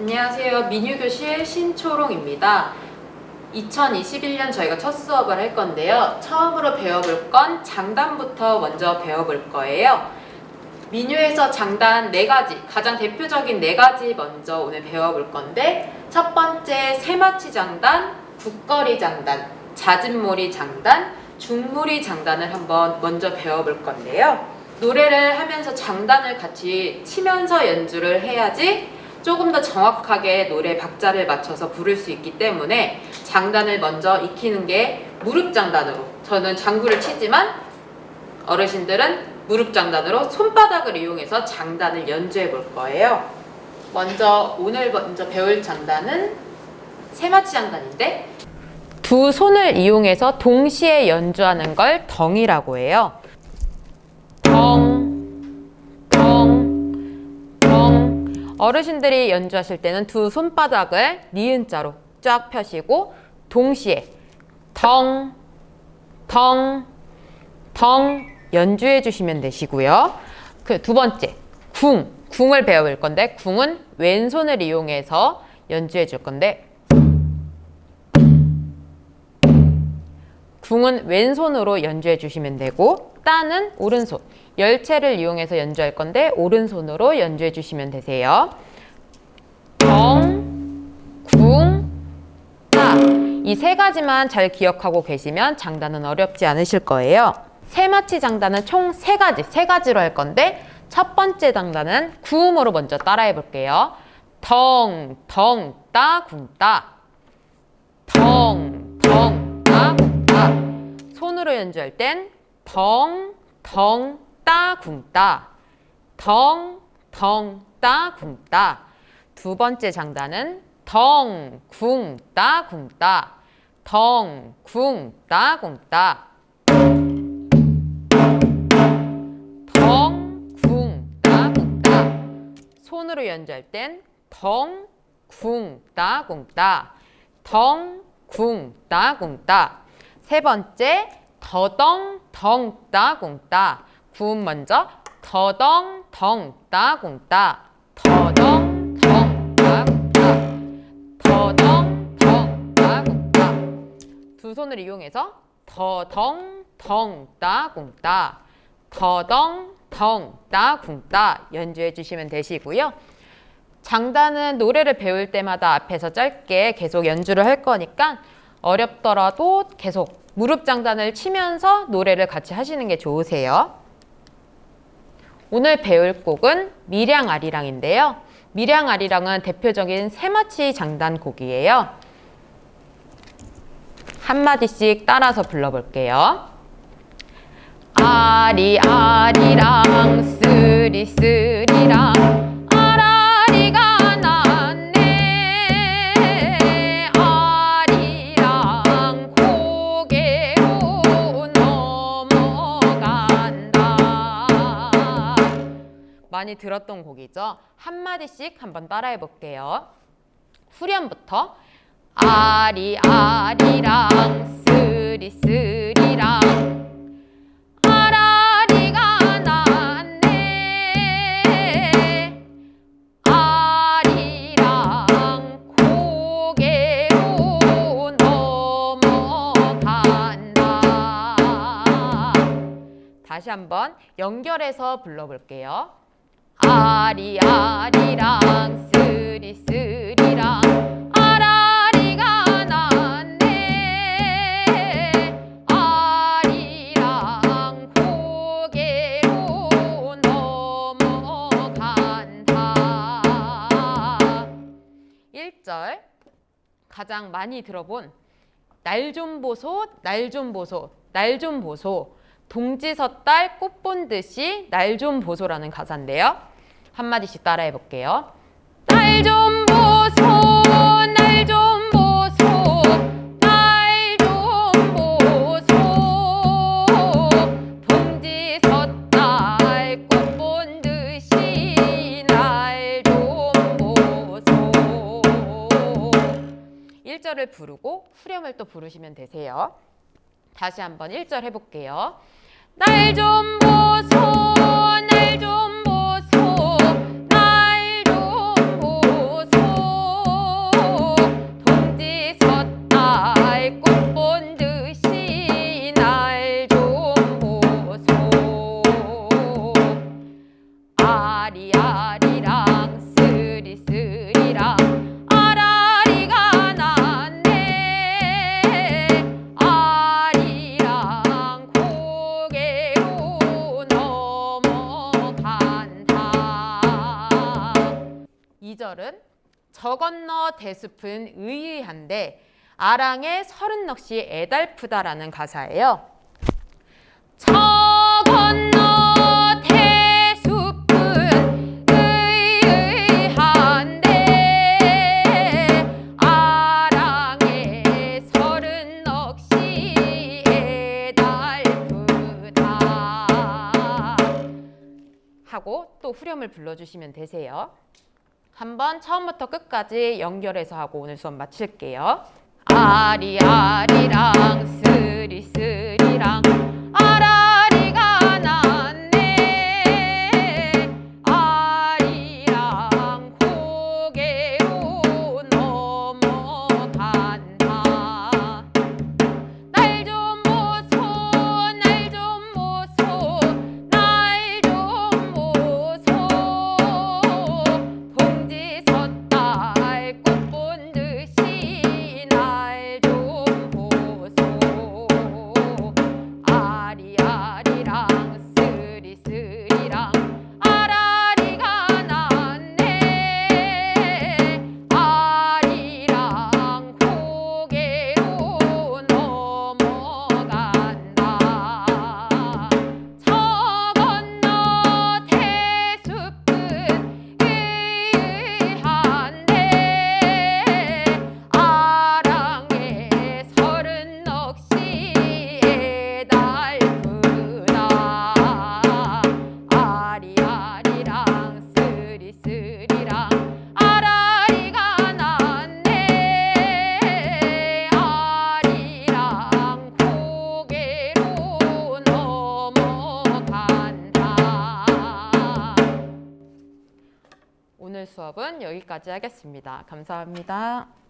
안녕하세요. 민유교실 신초롱입니다. 2021년 저희가 첫 수업을 할 건데요. 처음으로 배워볼 건 장단부터 먼저 배워볼 거예요. 민유에서 장단 네 가지, 가장 대표적인 네 가지 먼저 오늘 배워볼 건데 첫 번째 세마치 장단, 국거리 장단, 잦은몰이 장단, 중무리 장단을 한번 먼저 배워볼 건데요. 노래를 하면서 장단을 같이 치면서 연주를 해야지 조금 더 정확하게 노래 박자를 맞춰서 부를 수 있기 때문에 장단을 먼저 익히는 게 무릎 장단으로 저는 장구를 치지만 어르신들은 무릎 장단으로 손바닥을 이용해서 장단을 연주해 볼 거예요. 먼저 오늘 먼저 배울 장단은 세마치 장단인데 두 손을 이용해서 동시에 연주하는 걸 덩이라고 해요. 어르신들이 연주하실 때는 두 손바닥을 니은자로 쫙 펴시고 동시에 덩, 덩, 덩 연주해 주시면 되시고요. 그 두 번째, 궁. 궁을 배워볼 건데 궁은 왼손을 이용해서 연주해 줄 건데 궁은 왼손으로 연주해 주시면 되고 따는 오른손. 열채를 이용해서 연주할 건데 오른손으로 연주해 주시면 되세요. 정, 궁, 따. 이 세 가지만 잘 기억하고 계시면 장단은 어렵지 않으실 거예요. 세마치 장단은 총 세 가지, 세 가지로 할 건데 첫 번째 장단은 구음으로 먼저 따라해 볼게요. 덩, 덩, 따, 궁, 따. 덩, 연주할 땐 덩, 덩, 따, 궁, 따. 덩, 덩, 따, 궁, 따. 두 번째 장단은 덩, 궁, 따, 궁, 따. 덩, 궁, 따, 궁, 따. 덩, 궁, 따, 궁, 따. 손으로 연주할 땐 덩, 궁, 따, 궁, 따. 덩, 궁, 따, 궁, 따. 세 번째 더덩, 덩, 따, 궁, 따. 구음 먼저 더덩, 덩, 따, 궁, 따. 더덩, 덩, 따, 궁, 따. 더덩, 덩, 따, 궁, 따. 두 손을 이용해서 더덩, 덩, 따, 궁, 따. 더덩, 덩, 따, 궁, 따 연주해 주시면 되시고요. 장단은 노래를 배울 때마다 앞에서 짧게 계속 연주를 할 거니까 어렵더라도 계속 무릎 장단을 치면서 노래를 같이 하시는 게 좋으세요. 오늘 배울 곡은 미량아리랑인데요. 미량아리랑은 대표적인 세마치 장단 곡이에요. 한마디씩 따라서 불러볼게요. 아리 아리랑 쓰리 쓰리랑 많이 들었던 곡이죠. 한마디씩 한번 따라해 볼게요. 후렴부터 아리 아리랑 쓰리 쓰리랑. 아라리가 났네. 아리랑 고개로 넘어간다. 다시 한번 연결해서 불러볼게요 아리 아리랑 쓰리 쓰리랑 아라리가 났네. 아리랑 고개로 넘어간다. 1절. 가장 많이 들어본 날 좀 보소 날 좀 보소 날 좀 보소. 동지 섣달 꽃본 듯이 날 좀 보소라는 가사인데요 한마디씩 따라해 볼게요 날좀 보소 날 좀 보소 날좀 보소 동지 섣달 꽃본 듯이 날 좀 보소 1절을 부르고 후렴을 또 부르시면 되세요. 다시 한번 1절 해볼게요. 날 좀 보소. 2절은 저 건너 대숲은 의의한데 아랑의 서른 넋이 애달프다라는 가사예요. 저 건너 대숲은 의의한데 아랑의 서른 넋이 애달프다 하고 또 후렴을 불러주시면 되세요. 한번 처음부터 끝까지 연결해서 하고 오늘 수업 마칠게요. 아리아리랑 쓰리쓰리랑 아리아리랑 쓰리쓰리 오늘 수업은 여기까지 하겠습니다. 감사합니다.